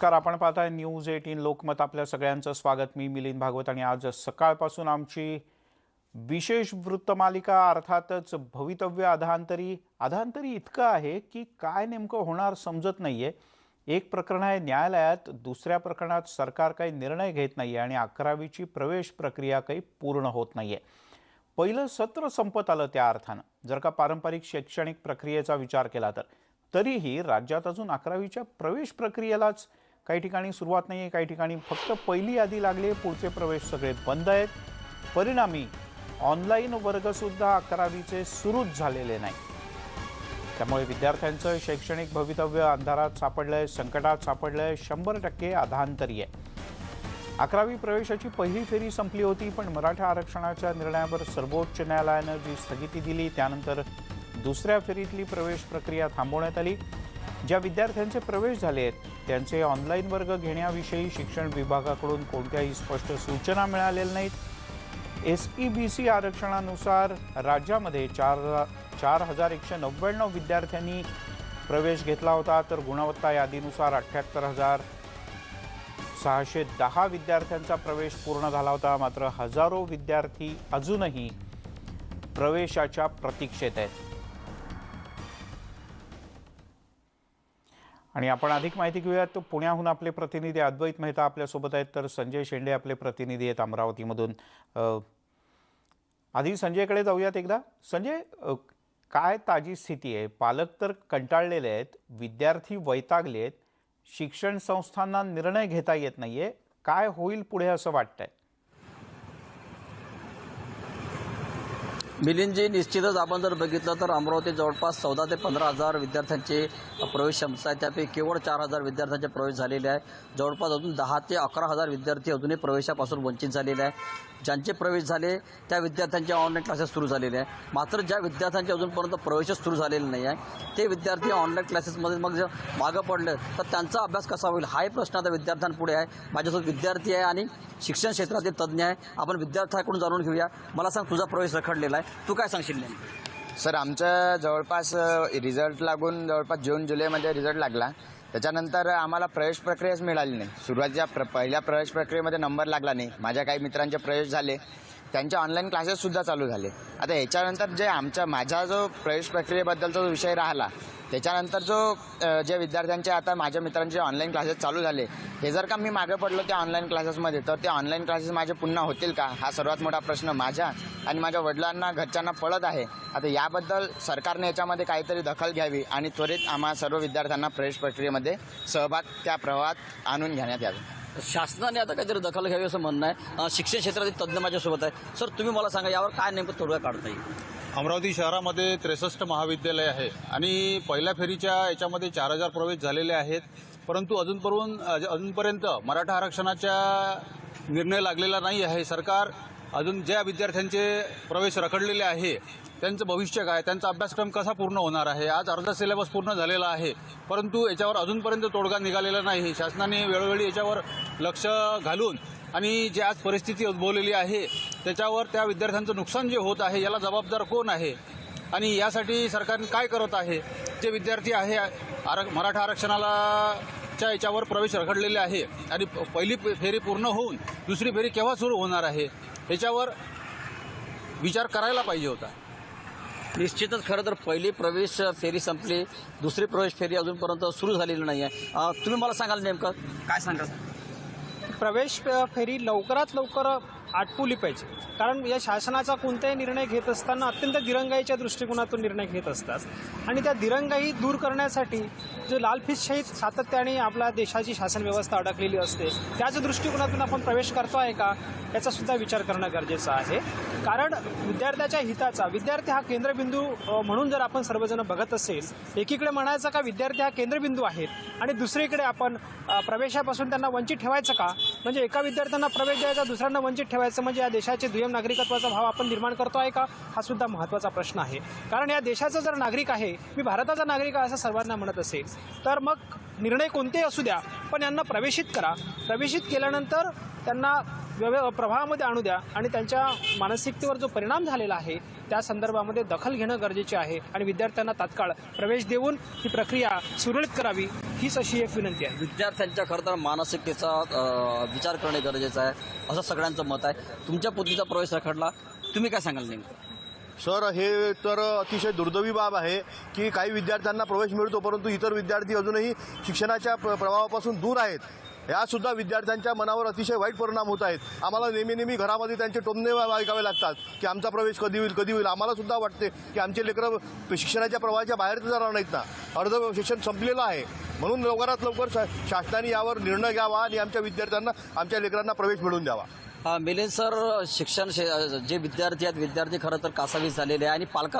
नमस्कार आपण पाहताय न्यूज एटीन लोकमत. आपल्या सगळ्यांचं स्वागत. मी मिलिंद भागवत आणि आज सकाळपासून आमची विशेष वृत्तमालिका अर्थातच भवितव्य अधांतरी अधांतरी इतकं आहे की काय नेमकं होणार समजत नाही आहे एक प्रकरण आहे न्यायालयात दुसऱ्या प्रकरणात सरकार काही निर्णय घेत नाही आहे आणि अकरावीची प्रवेश प्रक्रिया काही पूर्ण होत नाही आहे पहिलं सत्र संपत आलं त्या अर्थानं. जर का पारंपरिक शैक्षणिक प्रक्रियेचा विचार केला तर. तरीही राज्यात अजून अकरावीच्या प्रवेश प्रक्रियेलाच काही ठिकाणी सुरुवात नाही आहे काही ठिकाणी फक्त पहिली यादी लागली आहे पुढचे प्रवेश सगळे बंद आहेत. परिणामी ऑनलाईन वर्गसुद्धा अकरावीचे सुरूच झालेले नाही. त्यामुळे विद्यार्थ्यांचं शैक्षणिक भवितव्य अंधारात सापडलंय संकटात सापडलंय शंभर टक्के आधांतरी आहे. अकरावी प्रवेशाची पहिली फेरी संपली होती पण मराठा आरक्षणाच्या निर्णयावर सर्वोच्च न्यायालयानं जी स्थगिती दिली त्यानंतर दुसऱ्या फेरीतली प्रवेश प्रक्रिया थांबवण्यात आली. ज्या विद्यार्थ्यांचे प्रवेश झाले आहेत त्यांचे ऑनलाईन वर्ग घेण्याविषयी शिक्षण विभागाकडून कोणत्याही स्पष्ट सूचना मिळालेल्या नाहीत. एस ई बी सी आरक्षणानुसार राज्यामध्ये चार चार हजार एकशे नव्याण्णव विद्यार्थ्यांनी प्रवेश घेतला होता तर गुणवत्ता यादीनुसार अठ्ठ्याहत्तर हजार सहाशे दहा विद्यार्थ्यांचा प्रवेश पूर्ण झाला होता. मात्र हजारो विद्यार्थी अजूनही प्रवेशाच्या प्रतीक्षेत आहेत. आणि आपण अधिक माहिती घेऊयात तर पुण्याहून आपले प्रतिनिधी अद्वैत मेहता आपल्यासोबत आहेत तर संजय शेंडे आपले प्रतिनिधी आहेत अमरावतीमधून. आधी संजयकडे जाऊयात एकदा. संजय काय ताजी स्थिती आहे? पालक तर कंटाळलेले आहेत विद्यार्थी वैतागले आहेत शिक्षण संस्थांना निर्णय घेता येत नाहीये. काय होईल पुढे असं वाटतंय? मिलिंदजी निश्चितच आपण जर बघितलं तर अमरावती जवळपास चौदा ते पंधरा हजार विद्यार्थ्यांचे प्रवेश क्षमता आहे. त्यापैकी केवळ चार हजार विद्यार्थ्यांचे प्रवेश झालेले आहे. जवळपास अजून दहा ते अकरा हजार विद्यार्थी अजूनही प्रवेशापासून वंचित झालेले आहे. ज्यांचे प्रवेश झाले त्या विद्यार्थ्यांचे ऑनलाईन क्लासेस सुरू झालेले आहे मात्र ज्या विद्यार्थ्यांचे अजूनपर्यंत प्रवेशच सुरू झालेले नाही आहे ते विद्यार्थी ऑनलाईन क्लासेसमध्ये मग जर मागं पडले तर त्यांचा अभ्यास कसा होईल? हाही प्रश्न आता विद्यार्थ्यांपुढे आहे. माझ्यासोबत विद्यार्थी आहे आणि शिक्षण क्षेत्रातील तज्ज्ञ आहे. आपण विद्यार्थ्याकडून जाणून घेऊया. मला सांग तुझा प्रवेश रखडलेला आहे. तू काय सांगशील नेमकं? सर आमच्या जवळपास रिझल्ट लागून जवळपास जून जुलैमध्ये रिझल्ट लागला. त्याच्यानंतर आम्हाला प्रवेश प्रक्रियाच मिळाली नाही. सुरुवातीच्या प्र पहिल्या प्रवेश प्रक्रियेमध्ये नंबर लागला नाही. माझ्या काही मित्रांचे प्रवेश झाले. त्यांचे ऑनलाईन क्लासेससुद्धा चालू झाले आता याच्यानंतर जे आमच्या माझा जो प्रवेश प्रक्रियेबद्दलचा जो विषय राहिला त्याच्यानंतर जो जे विद्यार्थ्यांचे आता माझ्या मित्रांचे ऑनलाईन क्लासेस चालू झाले हे जर का मी मागे पडलो त्या ऑनलाईन क्लासेसमध्ये तर ते ऑनलाईन क्लासेस माझे पुन्हा होतील का? हा सर्वात मोठा प्रश्न माझ्या आणि माझ्या वडिलांना घरच्यांना पडत आहे. आता याबद्दल सरकारने याच्यामध्ये काहीतरी दखल घ्यावी आणि त्वरित आम्हा सर्व विद्यार्थ्यांना प्रवेश प्रक्रियेमध्ये सहभाग त्या प्रवाहात आणून घेण्यात यावे. शासनाने आता काहीतरी दखल घ्यावी असं म्हणणं आहे. शिक्षण क्षेत्रातील तज्ज्ञ माझ्यासोबत आहे सर तुम्ही मला सांगा यावर काय नेमकं तोडगा काढता येईल? अमरावती शहरामध्ये त्रेसष्ट महाविद्यालय आहे आणि पहिल्या फेरीच्या याच्यामध्ये चार हजार प्रवेश झालेले आहेत. परंतु अजूनपर्यंत अजूनपर्यंत मराठा आरक्षणाच्या निर्णय लागलेला नाही आहे. सरकार अजून ज्या विद्यार्थ्यांचे प्रवेश रखडलेले आहे त्यांचं भविष्य काय त्यांचा अभ्यासक्रम कसा पूर्ण होणार आहे? आज अर्धा सिलेबस पूर्ण झालेला आहे परंतु याच्यावर अजूनपर्यंत तोडगा निघालेला नाही. शासनाने वेळोवेळी याच्यावर लक्ष घालून आणि जी आज परिस्थिती उद्भवलेली आहे त्याच्यावर त्या विद्यार्थ्यांचं नुकसान जे होत आहे याला जबाबदार कोण आहे? आणि यासाठी सरकारने काय करत आहे? जे विद्यार्थी आहे आर मराठा आरक्षणाला च्या याच्यावर प्रवेश रखडलेले आहे आणि प- पहिली फेरी पूर्ण होऊन दुसरी फेरी केव्हा सुरू होणार आहे? याच्यावर विचार करायला पाहिजे होता. निश्चितच खरं तर पहिली प्रवेश फेरी संपली. दुसरी प्रवेश फेरी अजूनपर्यंत सुरू झालेली नाही आहे तुम्ही मला सांगाल नेमकं? काय सांगाल? प्रवेश फेरी लवकरात लवकर आटपुली पाहिजे. कारण या शासनाचा कोणताही निर्णय घेत असताना अत्यंत दिरंगाईच्या दृष्टिकोनातून निर्णय घेत असतात. आणि त्या दिरंगाई दूर करण्यासाठी जो लालफितशाहीत सातत्याने आपल्या देशाची शासन व्यवस्था अडकलेली असते त्याच दृष्टिकोनातून आपण प्रवेश करतो आहे का याचा सुद्धा विचार करणं गरजेचं आहे. कारण विद्यार्थ्याच्या हिताचा विद्यार्थी हा केंद्रबिंदू म्हणून जर आपण सर्वजण बघत असेल एकीकडे म्हणायचं का विद्यार्थी हा केंद्रबिंदू आहेत आणि दुसरीकडे आपण प्रवेशापासून त्यांना वंचित ठेवायचं का म्हणजे एका विद्यार्थ्यांना प्रवेश द्यायचा दुसऱ्यांना वंचित ठेवा म्हणजे या देशाचे दुय्यम नागरिकत्वाचा भाव आपण निर्माण करतो आहे का? हा सुद्धा महत्त्वाचा प्रश्न आहे. कारण या देशाचा जर नागरिक आहे मी भारताचा नागरिक आहे असं सर्वांना म्हणत असेल तर मग निर्णय कोणतेही असू द्या पण यांना प्रवेशित करा. प्रवेशित केल्यानंतर त्यांना व्यव प्रवाहामध्ये आणू द्या आणि त्यांच्या मानसिकतेवर जो परिणाम झालेला आहे त्या संदर्भामध्ये दखल घेणं गरजेचे आहे आणि विद्यार्थ्यांना तात्काळ प्रवेश देऊन ही प्रक्रिया सुरळीत करावी हीच अशी एक विनंती आहे. विद्यार्थ्यांच्या खरं तर मानसिकतेचा विचार करणे गरजेचं आहे असं सगळ्यांचं मत आहे. तुमच्या पुतणीचा प्रवेश रखडला तुम्ही काय सांगाल नेमकं? सर हे तर अतिशय दुर्दैवी बाब आहे की काही विद्यार्थ्यांना प्रवेश मिळतो परंतु इतर विद्यार्थी अजूनही शिक्षणाच्या प्रभावापासून दूर आहेत. यासुद्धा विद्यार्थ्यांच्या मनावर अतिशय वाईट परिणाम होत आहेत. आम्हाला नेहमी नेहमी घरामध्ये त्यांचे टोमणे ऐकावे लागतात की आमचा प्रवेश कधी होईल कधी होईल. आम्हाला सुद्धा वाटते की आमचे लेकरं शिक्षणाच्या प्रवाहाच्या बाहेर तर जाणार नाहीत ना. अर्ध शिक्षण संपलेलं आहे. म्हणून लवकरात लवकर शा- शासनाने यावर निर्णय घ्यावा आणि आमच्या विद्यार्थ्यांना आमच्या लेकरांना प्रवेश मिळवून द्यावा. मिलिंद सर शिक्षण शे- जे विद्यार्थी आहेत विद्यार्थी खरं तर कासावीस झालेले आहे आणि पालक